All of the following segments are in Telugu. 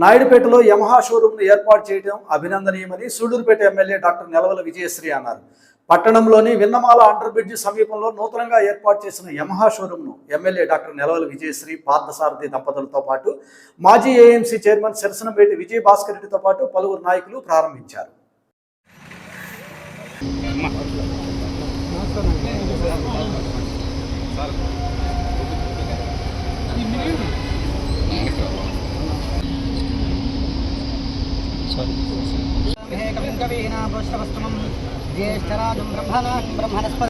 నాయుడుపేటలో యమహా షోరూంను ఏర్పాటు చేయడం అభినందనీయమని సూళ్ళూరుపేట ఎమ్మెల్యే డాక్టర్ నెలవల విజయశ్రీ అన్నారు. పట్టణంలోని విన్నమాల అండర్ బ్రిడ్జ్ సమీపంలో నూతనంగా ఏర్పాటు చేసిన యమహా షోరూంను ఎమ్మెల్యే డాక్టర్ నెలవల విజయశ్రీ పార్థసారథి దంపతులతో పాటు మాజీ ఏఎంసీ చైర్మన్ సరసనపేటి విజయ్ భాస్కర్ రెడ్డితో పాటు పలువురు నాయకులు ప్రారంభించారు. భార్గవీనాభోష్టవస్తమం జ్యేష్ఠరాజం బ్రహ్మణాం బ్రహ్మణస్పద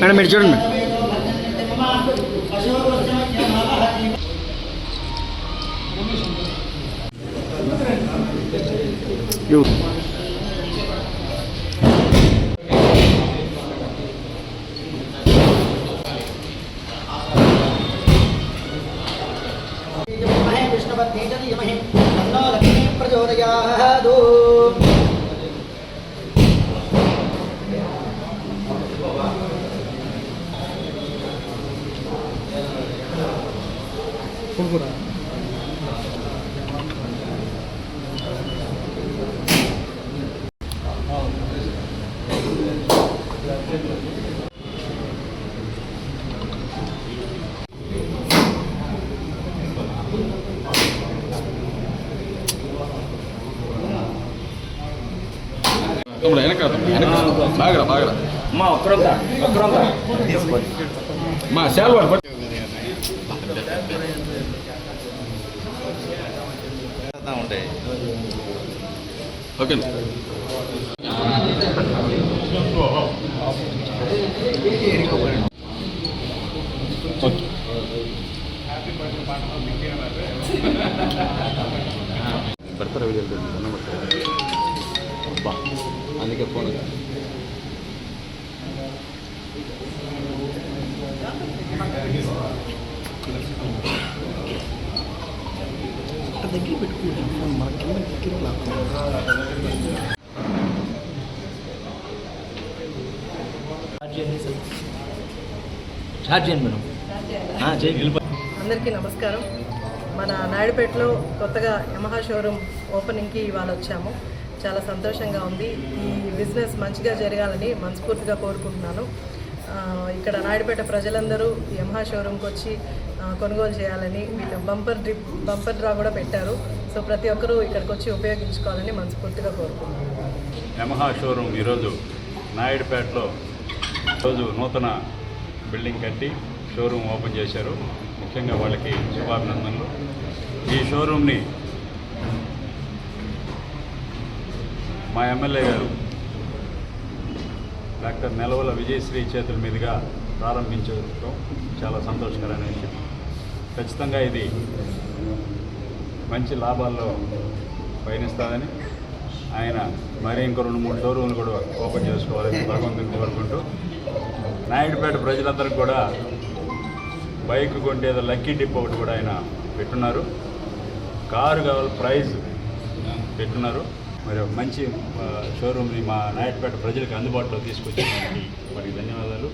మేడం మీరు చూడండి You. చూడండి మేడం మీరు చూడండి ప్రచోదయాదు తమ్ముడు వెనక వెనక బాగరా బాగరా మా ఒక్కరంతా ఒక్కరంతా మా శాల్ వాడు పట్టు ఉంటాయి ఓకే ఓకే పెడతారా వీడియో దండం పెడతారా అబ్బా అందుకే ఫోన్ స్టార్ట్ చేయండి మేడం. చేయండి. అందరికీ నమస్కారం. మన నాయుడుపేటలో కొత్తగా యమహా షోరూమ్ ఓపెనింగ్కి ఇవాళ వచ్చాము. చాలా సంతోషంగా ఉంది. ఈ బిజినెస్ మంచిగా జరగాలని మనస్ఫూర్తిగా కోరుకుంటున్నాను. ఇక్కడ నాయుడుపేట ప్రజలందరూ యమహా షోరూమ్కి వచ్చి కొనుగోలు చేయాలని వీళ్ళు బంపర్ డ్రిప్ బంపర్ డ్రా కూడా పెట్టారు. సో ప్రతి ఒక్కరూ ఇక్కడికి వచ్చి ఉపయోగించుకోవాలని మనస్ఫూర్తిగా కోరుకుంటున్నాను. యమహా షోరూమ్ ఈరోజు నాయుడుపేటలో ఈరోజు నూతన బిల్డింగ్ కట్టి షోరూమ్ ఓపెన్ చేశారు. ముఖ్యంగా వాళ్ళకి శుభాభినందనలు. ఈ షోరూమ్ని మా ఎమ్మెల్యే గారు డాక్టర్ నెలవల విజయశ్రీ చేతుల మీదుగా ప్రారంభించడం చాలా సంతోషకరమైన విషయం. ఖచ్చితంగా ఇది మంచి లాభాల్లో పయనిస్తుందని ఆయన మరి ఇంకో రెండు మూడు షోరూమ్లు కూడా ఓపెన్ చేసుకోవాలని భగవంతుని కోరుకుంటూ నాయుడుపేట ప్రజలందరికీ కూడా బైక్ కొంటే ఏదో లక్కీ డిప్ ఒకటి కూడా ఆయన పెట్టున్నారు. కారు కావాలి ప్రైజ్ పెట్టున్నారు. మరి ఒక మంచి షోరూమ్ని మా నాయకపేట ప్రజలకు అందుబాటులో తీసుకొచ్చినందుకు వారికి ధన్యవాదాలు.